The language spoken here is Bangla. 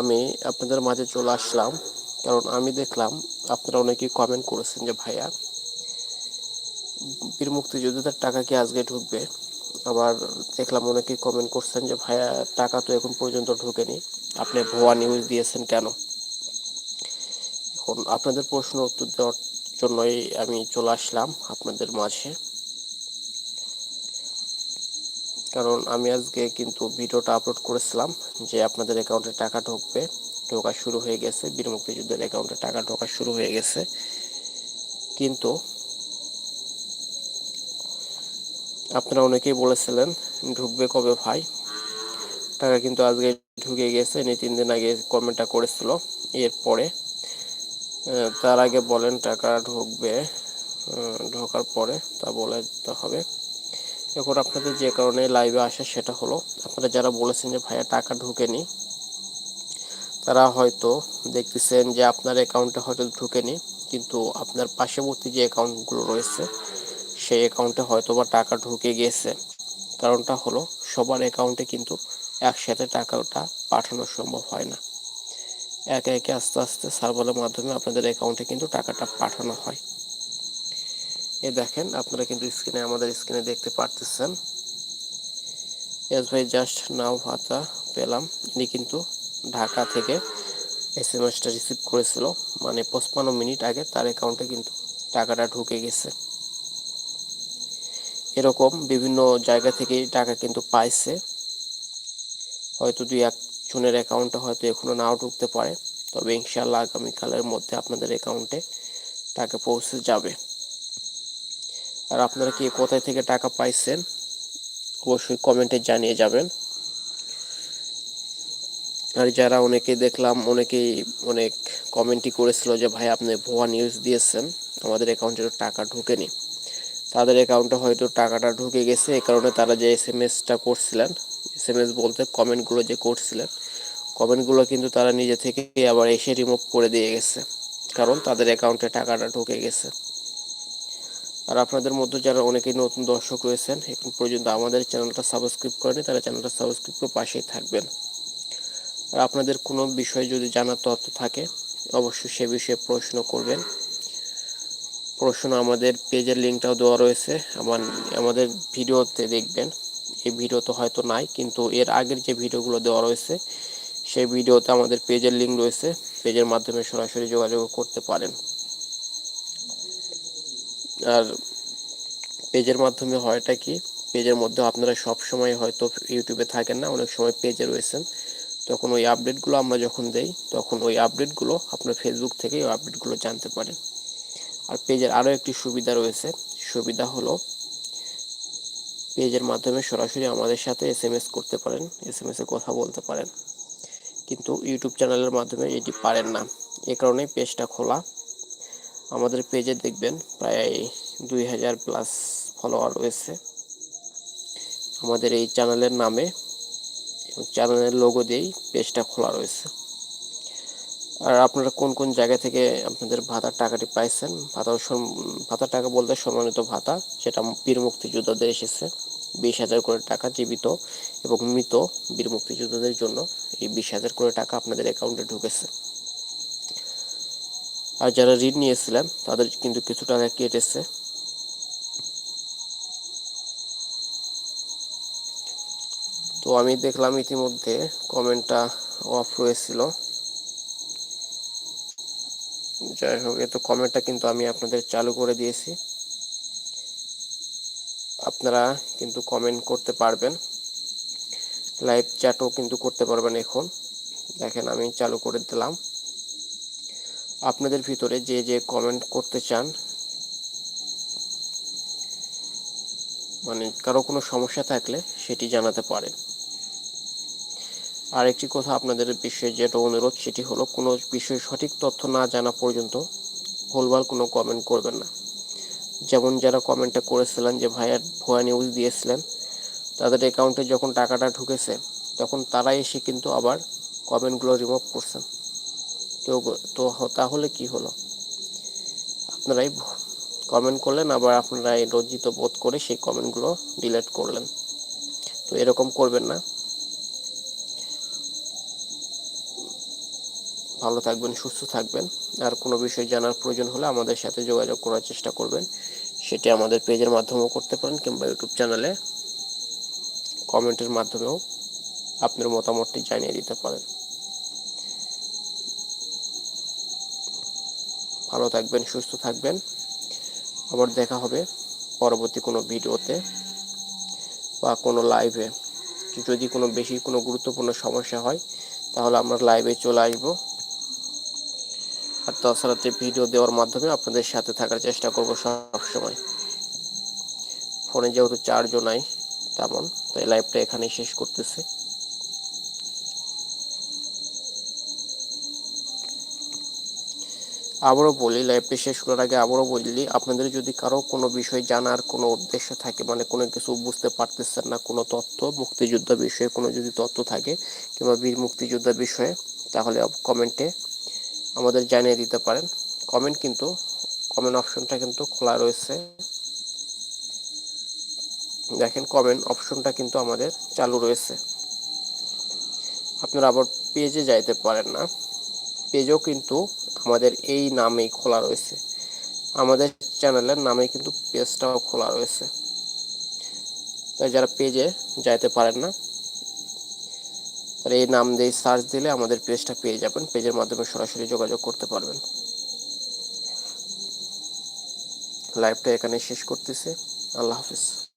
আমি আপনাদের মাঝে চলে আসলাম, কারণ আমি দেখলাম আপনারা অনেকেই কমেন্ট করেছেন যে, ভাইয়া, বীর মুক্তিযোদ্ধাদের টাকা কি আজকে ঢুকবে? আবার দেখলাম অনেকেই কমেন্ট করছেন যে, ভাইয়া, টাকা তো এখন পর্যন্ত ঢুকেনি। আপনি ভুয়া নিউজ দিয়েছেন কেন? এখন আপনাদের প্রশ্ন উত্তর দেওয়ার জন্যই আমি চলে আসলাম আপনাদের মাঝে। কারণ আমি আজকে কিন্তু ভিডিওটা আপলোড করেছিলাম যে আপনাদের অ্যাকাউন্টে টাকা ঢুকবে, ঢোকা শুরু হয়ে গেছে বীর মুক্তিযুদ্ধের অ্যাকাউন্টে টাকা ঢোকা শুরু হয়ে গেছে। কিন্তু আপনারা অনেকেই বলেছিলেন, ঢুকবে কবে ভাই? টাকা কিন্তু আজকে ঢুকে গেছে নি তিন দিন আগে কমেন্টটা করেছিল। এরপরে তার আগে বলেন টাকা ঢুকবে ঢোকার পরে তা বলে দিতে হবে। এখন আপনাদের যে কারণে লাইভে আসে সেটা হলো, আপনারা যারা বলেছেন যে ভাইয়া টাকা ঢুকেনি, তারা হয়তো দেখতেছেন যে আপনার অ্যাকাউন্টে হয়তো ঢুকেনি, কিন্তু আপনার পার্শ্ববর্তী যে অ্যাকাউন্টগুলো রয়েছে, সেই অ্যাকাউন্টে হয়তো বা টাকা ঢুকে গিয়েছে কারণটা হলো, সবার অ্যাকাউন্টে কিন্তু একসাথে টাকাটা পাঠানো সম্ভব হয় না। একে একে আস্তে আস্তে সার্ভারের মাধ্যমে আপনাদের অ্যাকাউন্টে কিন্তু টাকাটা পাঠানো হয়। এ দেখেন, আপনারা কিন্তু স্ক্রিনে, আমাদের স্ক্রিনে দেখতে পারতেছেন। এস ভাই জাস্ট নাও ভাতা পেলাম। ইনি কিন্তু ঢাকা থেকে এস এম এসটা রিসিভ করেছিল। মানে পঁচপান্ন মিনিট আগে তার অ্যাকাউন্টে কিন্তু টাকাটা ঢুকে গেছে। এরকম বিভিন্ন জায়গা থেকে টাকা কিন্তু পাইছে। হয়তো দুই একজনের অ্যাকাউন্টে হয়তো এখনও নাও ঢুকতে পারে। তবে ইনশাল্লাহ আগামীকালের মধ্যে আপনাদের অ্যাকাউন্টে টাকা পৌঁছে যাবে। আর আপনারা কি কোথায় থেকে টাকা পাইছেন, অবশ্যই কমেন্টে জানিয়ে যাবেন। আর যারা অনেকে দেখলাম, অনেকেই অনেক কমেন্টই করেছিল যে, ভাই, আপনি ভুয়া নিউজ দিয়েছেন, আমাদের অ্যাকাউন্টে টাকা ঢুকেনি। তাদের অ্যাকাউন্টে হয়তো টাকাটা ঢুকে গেছে, এই কারণে তারা যে এস এম এসটা করছিলেন এস এম এস বলতে কমেন্টগুলো যে করছিলেন, কমেন্টগুলো কিন্তু তারা নিজে থেকে আবার এসে রিমুভ করে দিয়ে গেছে। কারণ তাদের অ্যাকাউন্টে টাকাটা ঢুকে গেছে। আর আপনাদের মধ্যে যারা অনেকেই নতুন দর্শক রয়েছেন, এখন পর্যন্ত আমাদের চ্যানেলটা সাবস্ক্রাইব করেনি, তারা চ্যানেলটা সাবস্ক্রাইব করে পাশেই থাকবেন। আর আপনাদের কোনো বিষয় যদি জানার তথ্য থাকে, অবশ্যই সে বিষয়ে প্রশ্ন করবেন। প্রশ্ন আমাদের পেজের লিঙ্কটাও দেওয়া রয়েছে, আমার, আমাদের ভিডিওতে দেখবেন। এই ভিডিও তো হয়তো নাই, কিন্তু এর আগের যে ভিডিওগুলো দেওয়া রয়েছে, সেই ভিডিওতে আমাদের পেজের লিঙ্ক রয়েছে, পেজের মাধ্যমে সরাসরি যোগাযোগ করতে পারেন। আর পেজের মাধ্যমে হয়টা কি? পেজের মধ্যে আপনারা সব সময় হয়তো ইউটিউবে থাকেন না, অনেক সময় পেজে রয়েছেন। তখন ওই আপডেটগুলো আমরা যখন দেই, তখন ওই আপডেটগুলো আপনার ফেসবুক থেকে ওই আপডেটগুলো জানতে পারেন। আর পেজের আরও একটি সুবিধা রয়েছে। সুবিধা হলো পেজের মাধ্যমে সরাসরি আমাদের সাথে এস এম এস করতে পারেন এস এম এসে কথা বলতে পারেন। কিন্তু ইউটিউব চ্যানেলের মাধ্যমে এটি পারেন না। এ কারণেই পেজটা খোলা। আমাদের পেজে দেখবেন প্রায় দুই হাজার প্লাস ফলোয়ার রয়েছে। আমাদের এই চ্যানেলের নামে চ্যানেলের লোগো দিয়েই পেজটা খোলা রয়েছে। আর আপনারা কোন কোন জায়গা থেকে আপনাদের ভাতার টাকাটি পাইছেন? ভাতা ভাতার টাকা বলতে সম্মানিত ভাতা যেটা বীর মুক্তিযোদ্ধাদের এসেছে। বিশ হাজার করে টাকা জীবিত এবং মৃত বীর মুক্তিযোদ্ধাদের জন্য এই বিশ হাজার করে টাকা আপনাদের অ্যাকাউন্টে ঢুকেছে। আর যারা ঋণ নিয়েছিলেন তাদের কিন্তু কিছু টাকা কেটেছে। তো আমি দেখলাম ইতিমধ্যে কমেন্টটা অফ রয়েছিল। যাই হোক, এত কমেন্টটা কিন্তু আমি আপনাদের চালু করে দিয়েছি। আপনারা কিন্তু কমেন্ট করতে পারবেন। লাইভ চ্যাটও কিন্তু করতে পারবেন এখন। দেখেন, আমি চালু করে দিলাম। আপনাদের ভিতরে যে যে কমেন্ট করতে চান মানে কারও কোনো সমস্যা থাকলে সেটি জানাতে পারেন। আর একটি কথা আপনাদের বিষয়ে যেটা অনুরোধ, সেটি হলো কোনো বিষয়ে সঠিক তথ্য না জানা পর্যন্ত ভুলভাল কোনো কমেন্ট করবেন না। যেমন যারা কমেন্টটা করেছিলেন যে ভাইয়ার ভুয়া নিউজ দিয়েছিলেন, তাদের অ্যাকাউন্টে যখন টাকাটা ঢুকেছে, তখন তারা এসে কিন্তু আবার কমেন্টগুলো রিমুভ করছেন। তো তো তাহলে কি হলো? আপনারাই কমেন্ট করলেন, আবার আপনারাই লজ্জিত বোধ করে সেই কমেন্টগুলো ডিলিট করলেন। তো এরকম করবেন না। ভালো থাকবেন, সুস্থ থাকবেন। আর কোনো বিষয় জানার প্রয়োজন হলে আমাদের সাথে যোগাযোগ করার চেষ্টা করবেন। সেটি আমাদের পেজের মাধ্যমেও করতে পারেন কিংবা ইউটিউব চ্যানেলে কমেন্টের মাধ্যমেও আপনার মতামতটি জানিয়ে দিতে পারেন। ভালো থাকবেন, সুস্থ থাকবেন। আবার দেখা হবে পরবর্তী কোনো ভিডিওতে বা কোনো লাইভে যদি কোনো বেশি কোনো গুরুত্বপূর্ণ সমস্যা হয়, তাহলে আমরা লাইভে চলে আসব। আর তাছাড়া ভিডিও দেওয়ার মাধ্যমে আপনাদের সাথে থাকার চেষ্টা করব সবসময়। ফোনে যেহেতু চার্জও নাই তেমন, তাই লাইভটা এখানেই শেষ করতেছি। আবারও বলি লাইভটি শেষ করার আগে আবারও বলি, আপনাদের যদি কারও কোনো বিষয় জানার কোনো উদ্দেশ্য থাকে মানে কোনো কিছু বুঝতে পারতেছেন না, কোনো তথ্য, মুক্তিযুদ্ধ বিষয়ে কোনো যদি তথ্য থাকে কিংবা বীর মুক্তিযোদ্ধা বিষয়ে, তাহলে কমেন্টে আমাদের জানিয়ে দিতে পারেন। কমেন্ট কিন্তু কমেন্ট অপশনটা কিন্তু খোলা রয়েছে। দেখেন কমেন্ট অপশনটা কিন্তু আমাদের চালু রয়েছে। আপনারা আবার পেজে যাইতে পারেন না। পেজও কিন্তু আমাদের এই নামেই খোলা রয়েছে। আমাদের চ্যানেলের নামে কিন্তু পেজটাও খোলা রয়েছে। তাই যারা পেজে যাইতে পারেন না তাহলে এই নাম দিয়ে সার্চ দিলে আমাদের পেজটা পেয়ে যাবেন। পেজের মাধ্যমে সরাসরি যোগাযোগ করতে পারবেন। লাইভটা এখানে শেষ করতেছি। আল্লাহ হাফিজ।